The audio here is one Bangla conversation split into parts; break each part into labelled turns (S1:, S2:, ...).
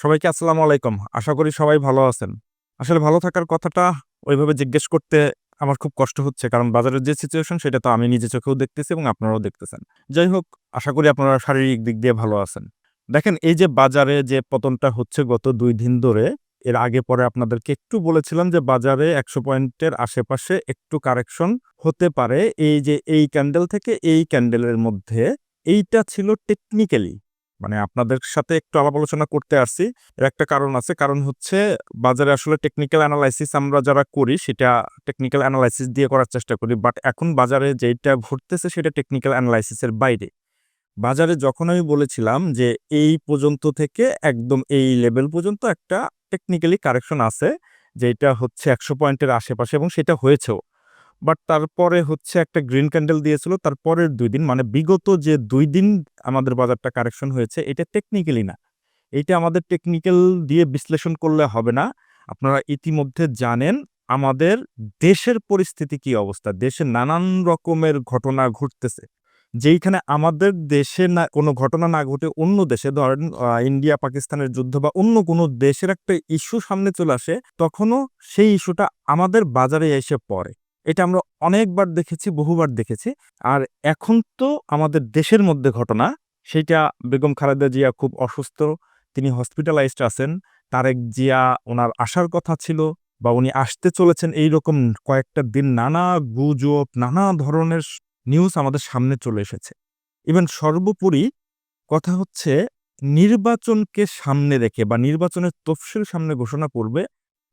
S1: সবাইকে আসসালামু আলাইকুম। আশা করি সবাই ভালো আছেন। আসলে ভালো থাকার কথাটা ওইভাবে জিজ্ঞেস করতে আমার খুব কষ্ট হচ্ছে, কারণ বাজারের যে সিচুয়েশন সেটা তো আমি নিজে চোখেও দেখতেছি এবং আপনারাও দেখতেছেন। যাই হোক, আশা করি আপনারা শারীরিক দিক দিয়ে ভালো আছেন। দেখেন, এই যে বাজারে যে পতনটা হচ্ছে গত দুই দিন ধরে, এর আগে পরে আপনাদেরকে একটু বলেছিলাম যে বাজারে একশো পয়েন্টের আশেপাশে একটু কারেকশন হতে পারে। এই যে এই ক্যান্ডেল থেকে এই ক্যান্ডেলের মধ্যে, এইটা ছিল টেকনিক্যালি মানে আপনাদের সাথে একটু আলাপ আলোচনা করতে আসছি। এর একটা কারণ আছে, কারণ হচ্ছে বাজারে আসলে টেকনিক্যাল অ্যানালাইসিস আমরা যারা করি, সেটা টেকনিক্যাল অ্যানালাইসিস দিয়ে করার চেষ্টা করি। বাট এখন বাজারে যেটা ঘটতেছে, সেটা টেকনিক্যাল অ্যানালাইসিসের বাইরে। বাজারে যখন আমি বলেছিলাম যে এই পর্যন্ত থেকে একদম এই লেভেল পর্যন্ত একটা টেকনিক্যালি কারেকশন আছে যেটা হচ্ছে একশো পয়েন্টের আশেপাশে এবং সেটা হয়েছেও। বাট তারপরে হচ্ছে একটা গ্রিন ক্যান্ডেল দিয়েছিল। তারপরের দুই দিন মানে বিগত যে দুই দিন আমাদের বাজারটা কারেকশন হয়েছে, এটা টেকনিক্যালি না। এইটা আমাদের টেকনিক্যাল দিয়ে বিশ্লেষণ করলে হবে না। আপনারা ইতিমধ্যে জানেন আমাদের দেশের পরিস্থিতি কি অবস্থা। দেশে নানান রকমের ঘটনা ঘটতেছে। যেইখানে আমাদের দেশে না, কোনো ঘটনা না ঘটে অন্য দেশে, ধরেন ইন্ডিয়া, পাকিস্তানের যুদ্ধ বা অন্য কোনো দেশের একটা ইস্যু সামনে চলে আসে, তখনও সেই ইস্যুটা আমাদের বাজারে এসে পড়ে। এটা আমরা অনেকবার দেখেছি, বহুবার দেখেছি। আর এখন তো আমাদের দেশের মধ্যে ঘটনা সেটা বেগম খালেদা জিয়া খুব অসুস্থ, তিনি হসপিটালাইজড আছেন। তারেক জিয়া ওনার আসার কথা ছিল বা উনি আসতে চলেছেন এই রকম কয়েকটা দিন নানা গুজব, নানা ধরনের নিউজ আমাদের সামনে চলে এসেছে। ইভেন সর্বোপরি কথা হচ্ছে, নির্বাচনকে সামনে রেখে বা নির্বাচনের তফসিল সামনে ঘোষণা করবে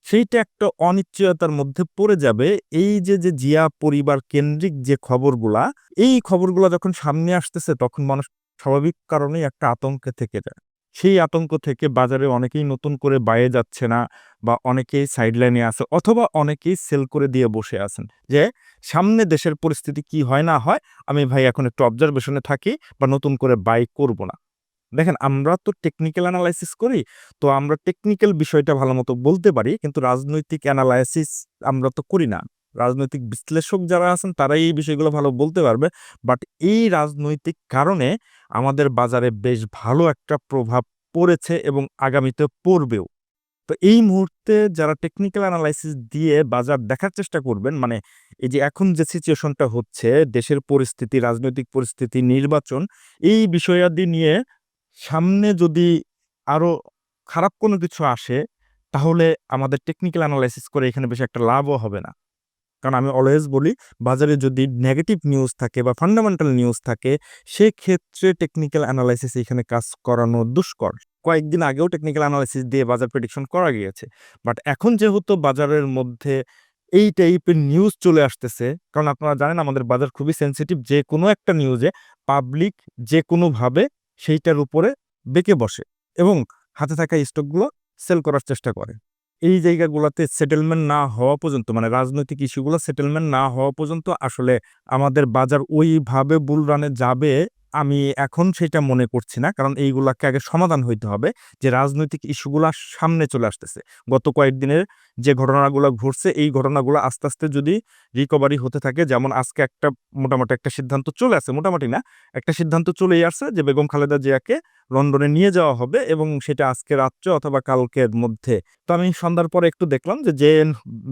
S1: সেইটা একটা অনিশ্চয়তার মধ্যে পড়ে যাবে। এই যে যে জিয়া পরিবার কেন্দ্রিক যে খবরগুলা, এই খবরগুলা যখন সামনে আসতেছে, তখন মানুষ স্বাভাবিক কারণেই একটা আতঙ্কে থেকে যায়। সেই আতঙ্ক থেকে বাজারে অনেকেই নতুন করে বাইরে যাচ্ছে না বা অনেকেই সাইডলাইনে আছে অথবা অনেকেই সেল করে দিয়ে বসে আছেন যে, সামনে দেশের পরিস্থিতি কি হয় না হয়, আমি ভাই এখন একটু অবজারভেশনে থাকি বা নতুন করে বাই করব না। দেখেন, আমরা তো টেকনিক্যাল অ্যানালাইসিস করি, তো আমরা টেকনিক্যাল বিষয়টা ভালো মতো বলতে পারি, কিন্তু রাজনৈতিক অ্যানালাইসিস আমরা তো করি না। রাজনৈতিক বিশ্লেষক যারা আছেন, তারাই এই বিষয়গুলো ভালো বলতে পারবে। বাট এই রাজনৈতিক কারণে আমাদের বাজারে বেশ ভালো একটা প্রভাব পড়েছে এবং আগামীতে পড়বেও। তো এই মুহূর্তে যারা টেকনিক্যাল অ্যানালাইসিস দিয়ে বাজার দেখার চেষ্টা করবেন মানে এই যে এখন যে সিচুয়েশনটা হচ্ছে, দেশের পরিস্থিতি, রাজনৈতিক পরিস্থিতি, নির্বাচন, এই বিষয়াদি নিয়ে সামনে যদি আরও খারাপ কোনো কিছু আসে, তাহলে আমাদের টেকনিক্যাল অ্যানালাইসিস করে এখানে বেশি একটা লাভও হবে না। কারণ আমি অলওয়েজ বলি, বাজারে যদি নেগেটিভ নিউজ থাকে বা ফান্ডামেন্টাল নিউজ থাকে, সেক্ষেত্রে টেকনিক্যাল অ্যানালাইসিস এখানে কাজ করানো দুষ্কর। কয়েকদিন আগেও টেকনিক্যাল অ্যানালাইসিস দিয়ে বাজার প্রেডিকশন করা গিয়েছে। বাট এখন যেহেতু বাজারের মধ্যে এই টাইপের নিউজ চলে আসতেছে, কারণ আপনারা জানেন আমাদের বাজার খুবই সেন্সিটিভ যে কোনো একটা নিউজে পাবলিক যে কোনোভাবে সেইটার উপরে বেঁকে বসে এবং হাতে থাকা স্টকগুলো সেল করার চেষ্টা করে। এই জায়গাগুলোতে সেটেলমেন্ট না হওয়া পর্যন্ত মানে রাজনৈতিক ইস্যুগুলো সেটেলমেন্ট না হওয়া পর্যন্ত আসলে আমাদের বাজার ওইভাবে বুলরানে যাবে আমি এখন সেটা মনে করছি না। কারণ এইগুলাকে আগে সমাধান হইতে হবে যে রাজনৈতিক ইস্যুগুলো সামনে চলে আসতেছে। গত কয়েকদিনের যে ঘটনাগুলো ঘটছে, এই ঘটনাগুলো আস্তে আস্তে যদি রিকভারি হতে থাকে, যেমন আজকে একটা মোটামুটি একটা সিদ্ধান্ত চলে আসে মোটামুটি না, একটা সিদ্ধান্ত চলেই আসছে যে বেগম খালেদা জিয়াকে লন্ডনে নিয়ে যাওয়া হবে এবং সেটা আজকে রাত্রে অথবা কালকের মধ্যে। তো আমি সন্ধ্যার পরে একটু দেখলাম যে যে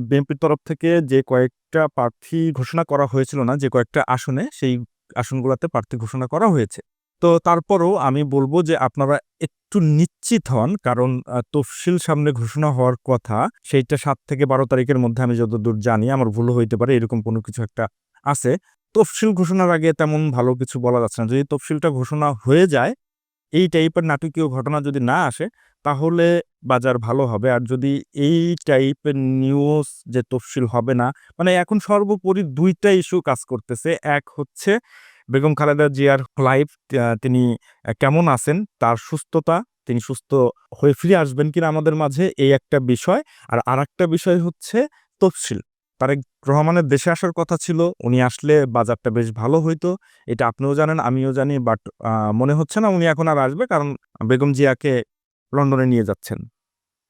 S1: বিএনপির তরফ থেকে যে কয়েকটা প্রার্থী ঘোষণা করা হয়েছিল না, যে কয়েকটা আসনে, সেই আসনগুলোতে প্রার্থী ঘোষণা করা হয়েছে। তো তারপরও আমি বলব যে আপনারা একটু নিশ্চিত হন, কারণ তফসিল সামনে ঘোষণা হওয়ার কথা, সেইটা সাত থেকে বারো তারিখের মধ্যে আমি যতদূর জানি, আমার ভুল হইতে পারে, এরকম কোনো কিছু একটা আছে। তফসিল ঘোষণার আগে তেমন ভালো কিছু বলা যাচ্ছে না। যদি তফসিলটা ঘোষণা হয়ে যায় এই টাইপের নাটকীয় ঘটনা যদি না আসে, তাহলে বাজার ভালো হবে। আর যদি এই টাইপের নিউজ যে তফসিল হবে না মানে এখন সর্বোপরি দুইটা ইস্যু কাজ করতেছে। এক হচ্ছে বেগম খালেদা জিয়ার লাইফ তিনি কেমন আছেন, তার সুস্থতা, তিনি সুস্থ হয়ে ফিরে আসবেন কিনা আমাদের মাঝে, এই একটা বিষয়। আর আরেকটা বিষয় হচ্ছে তফসিল। তারেক রহমানের দেশে আসার কথা ছিল, উনি আসলে বাজারটা বেশ ভালো হইতো, এটা আপনিও জানেন, আমিও জানি, বাট মনে হচ্ছে না উনি এখন আর আসবে কারণ বেগম জিয়াকে লন্ডনে নিয়ে যাচ্ছেন।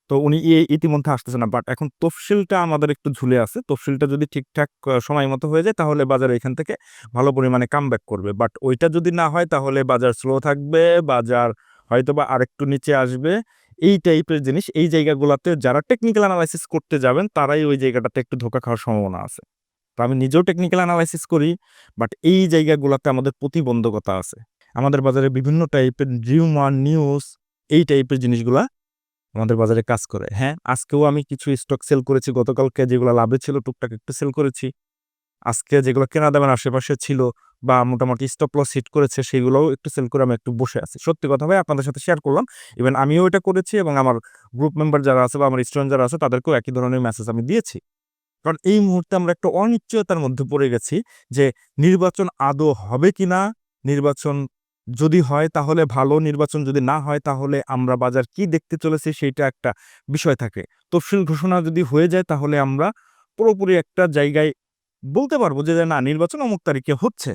S1: তো উনি ইতিমধ্যে আসতেছে না, বাট এখন তফসিলটা আমাদের একটু ঝুলে আছে, তফসিলটা যদি ঠিকঠাক সময় মতো হয়ে যায় তাহলে বাজার এখান থেকে ভালো পরিমাণে কামব্যাক করবে, বাট ওইটা যদি না হয় তাহলে বাজার স্লো থাকবে, বাজার হয়তোবা আরেকটু নিচে আসবে এই টাইপের জিনিস, এই জায়গাগুলোতে যারা টেকনিক্যাল অ্যানালাইসিস করতে যাবেন, তারাই ওই জায়গাটাতে একটু ধোকা খাওয়ার সম্ভাবনা আছে। তো আমি নিজেও টেকনিক্যাল অ্যানালাইসিস করি বাট এই জায়গাগুলোতে আমাদের প্রতিবন্ধকতা আছে। আমাদের বাজারে বিভিন্ন টাইপের রিউমার নিউজ এই টাইপের জিনিসগুলা আমাদের বাজারে কাজ করে। হ্যাঁ আজকেও আমি কিছু স্টক সেল করেছি, গতকালকে যেগুলো লাভে ছিল, টুকটাক একটু সেল করেছি। আজকে যেগুলো কেনা দামের আশেপাশে ছিল বা মোটামুটি স্টপ লস হিট করেছে, সেগুলোও একটু সেল করে আমি একটু বসে আছি। সত্যি কথা ভাই, আপনাদের সাথে শেয়ার করলাম। ইভেন আমিও এটা করেছি এবং আমার গ্রুপ মেম্বার যারা আছে বা আমার স্টুডেন্ট যারা আছে, তাদেরকেও একই ধরনের মেসেজ আমি দিয়েছি। কারণ এই মুহূর্তে আমরা একটা অনিশ্চয়তার মধ্যে পড়ে গেছি যে নির্বাচন আদৌ হবে কিনা? নির্বাচন যদি হয় তাহলে ভালো, নির্বাচন যদি না হয় তাহলে আমরা বাজার কি দেখতে চলেছি সেইটা একটা বিষয় থাকে। তফসিল ঘোষণা যদি হয়ে যায় তাহলে আমরা পুরোপুরি একটা জায়গায় বলতে পারব যে না, নির্বাচন অমুক তারিখে হচ্ছে।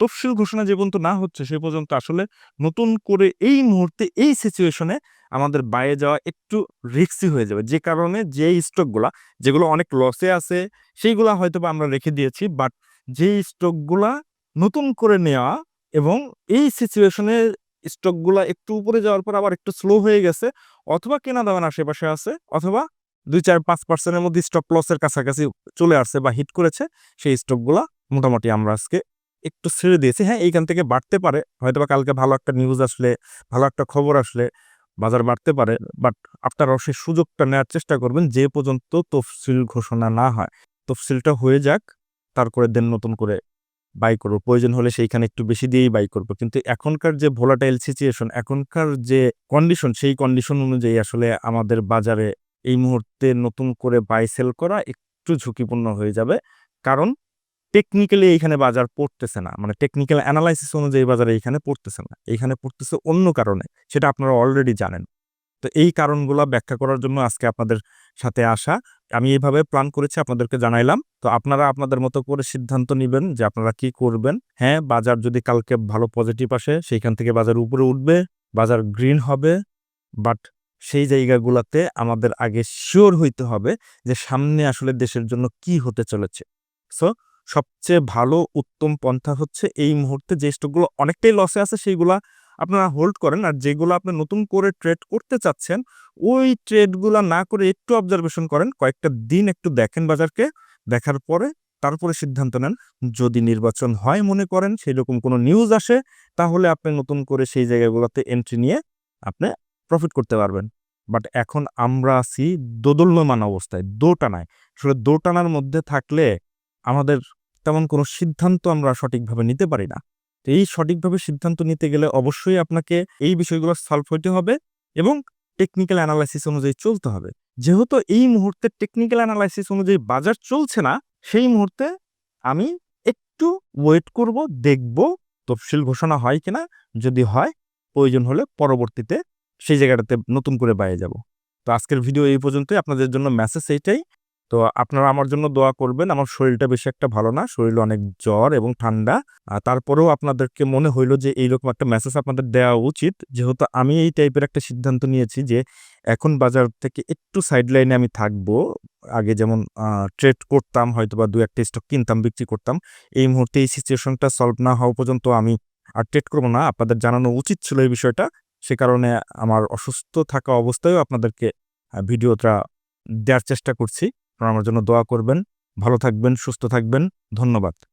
S1: তফসিল ঘোষণা যে পর্যন্ত না হচ্ছে, সে পর্যন্ত আসলে নতুন করে এই মুহূর্তে এই সিচুয়েশনে আমাদের বাইরে যাওয়া একটু রিক্সি হয়ে যাবে। যে কারণে যে স্টকগুলা যেগুলো অনেক লসে আছে, সেইগুলা হয়তো বা আমরা রেখে দিয়েছি বাট যে স্টকগুলা নতুন করে নেওয়া এবং এই সিচুয়েশনে স্টকগুলা একটু উপরে যাওয়ার পর আবার একটু স্লো হয়ে গেছে, অথবা কেনা দামের আশেপাশে আছে, অথবা দুই চার পাঁচ পার্সেন্টের মধ্যে স্টক লসের কাছাকাছি চলে আসছে বা হিট করেছে, সেই স্টকগুলা মোটামুটি আমরা আজকে একটু ছেড়ে দিয়েছি। হ্যাঁ এইখান থেকে বাড়তে পারে। হয়তো বা কালকে ভালো একটা নিউজ আসলে, ভালো একটা খবর আসলে বাজার বাড়তে পারে। বাট আপনারাও সেই সুযোগটা নেওয়ার চেষ্টা করবেন যে পর্যন্ত তফসিল ঘোষণা না হয়। তফসিলটা হয়ে যাক তারপরে দেন নতুন করে বাই করব। প্রয়োজন হলে সেইখানে একটু বেশি দিয়েই বাই করব। কিন্তু এখনকার যে ভোলাটাইল সিচুয়েশন এখনকার যে কন্ডিশন সেই কন্ডিশন অনুযায়ী আসলে আমাদের বাজারে এই মুহূর্তে নতুন করে বাই সেল করা একটু ঝুঁকিপূর্ণ হয়ে যাবে। কারণ টেকনিক্যালি এইখানে বাজার পড়তেছে না। মানে টেকনিক্যাল অ্যানালাইসিস অনুযায়ী বাজারে এইখানে পড়তেছে না। এইখানে পড়তেছে অন্য কারণে, সেটা আপনারা অলরেডি জানেন। তো এই কারণগুলো ব্যাখ্যা করার জন্য আজকে আপনাদের সাথে আসা। আমি এইভাবে প্ল্যান করেছি, আপনাদেরকে জানাইলাম। তো আপনারা আপনাদের মতো করে সিদ্ধান্ত নেবেন যে আপনারা কি করবেন। হ্যাঁ বাজার যদি কালকে ভালো পজিটিভ আসে, সেইখান থেকে বাজার উপরে উঠবে, বাজার গ্রিন হবে। বাট সেই জায়গাগুলোতে আমাদের আগে শিওর হইতে হবে যে সামনে আসলে দেশের জন্য কি হতে চলেছে। সো সবচেয়ে ভালো উত্তম পন্থা হচ্ছে এই মুহূর্তে যে স্টকগুলো অনেকটাই লসে আছে, সেইগুলা আপনারা হোল্ড করেন। আর যেগুলো আপনি নতুন করে ট্রেড করতে চাচ্ছেন, ওই ট্রেডগুলো না করে একটু অবজারভেশন করেন, কয়েকটা দিন একটু দেখেন বাজারকে, দেখার পরে তারপরে সিদ্ধান্ত নেন। যদি নির্বাচন হয় মনে করেন সেই রকম কোনো নিউজ আসে, তাহলে আপনি নতুন করে সেই জায়গাগুলোতে এন্ট্রি নিয়ে আপনি প্রফিট করতে পারবেন। বাট এখন আমরা আছি দোদল্যমান অবস্থায়, দোটানায়। আসলে দোটানার মধ্যে থাকলে আমাদের তেমন কোনো সিদ্ধান্ত আমরা সঠিকভাবে নিতে পারি না। এই সঠিকভাবে সিদ্ধান্ত নিতে গেলে অবশ্যই আপনাকে এই বিষয়গুলো সলভ হইতে হবে এবং টেকনিক্যাল অ্যানালাইসিস অনুযায়ী চলতে হবে। যেহেতু এই মুহূর্তে টেকনিক্যাল অ্যানালাইসিস অনুযায়ী বাজার চলছে না, সেই মুহূর্তে আমি একটু ওয়েট করব, দেখব তফসিল ঘোষণা হয় কিনা। যদি হয়, প্রয়োজন হলে পরবর্তীতে সেই জায়গাটাতে নতুন করে বাইরে যাব। তো আজকের ভিডিও এই পর্যন্তই। আপনাদের জন্য মেসেজ এইটাই। তো আপনারা আমার জন্য দোয়া করবেন। আমার শরীরটা বেশি একটা ভালো না, শরীর অনেক জ্বর এবং ঠান্ডা। তারপরেও আপনাদেরকে মনে হইল যে এইরকম একটা মেসেজ আপনাদের দেওয়া উচিত। যেহেতু আমি এই টাইপের একটা সিদ্ধান্ত নিয়েছি যে এখন বাজার থেকে একটু সাইড লাইনে আমি থাকব। আগে যেমন ট্রেড করতাম হয়তো বা দু একটা স্টক কিনতাম, বিক্রি করতাম। এই মুহূর্তে এই সিচুয়েশনটা সলভ না হওয়া পর্যন্ত আমি আর ট্রেড করব না। আপনাদের জানানো উচিত ছিল এই বিষয়টা। সে কারণে আমার অসুস্থ থাকা অবস্থায়ও আপনাদেরকে ভিডিওটা দেওয়ার চেষ্টা করছি। আপনারা আমার জন্য দোয়া করবেন। ভালো থাকবেন সুস্থ থাকবেন। ধন্যবাদ।